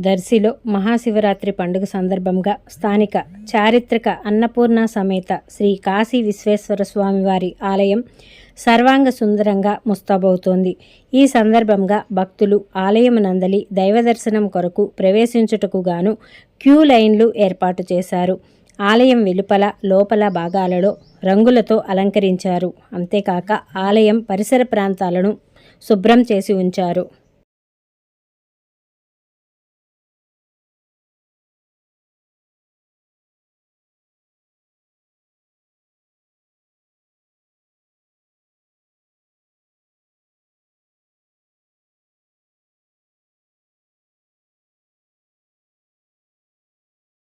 దర్శిలో మహాశివరాత్రి పండుగ సందర్భంగా స్థానిక చారిత్రక అన్నపూర్ణ సమేత శ్రీ కాశీ విశ్వేశ్వర స్వామివారి ఆలయం సర్వాంగ సుందరంగా ముస్తాబవుతోంది. ఈ సందర్భంగా భక్తులు ఆలయం నందలి దైవ దర్శనం కొరకు ప్రవేశించుటకు గాను క్యూ లైన్లు ఏర్పాటు చేశారు. ఆలయం వెలుపల లోపల భాగాలలో రంగులతో అలంకరించారు. అంతేకాక ఆలయం పరిసర ప్రాంతాలను శుభ్రం చేసి ఉంచారు.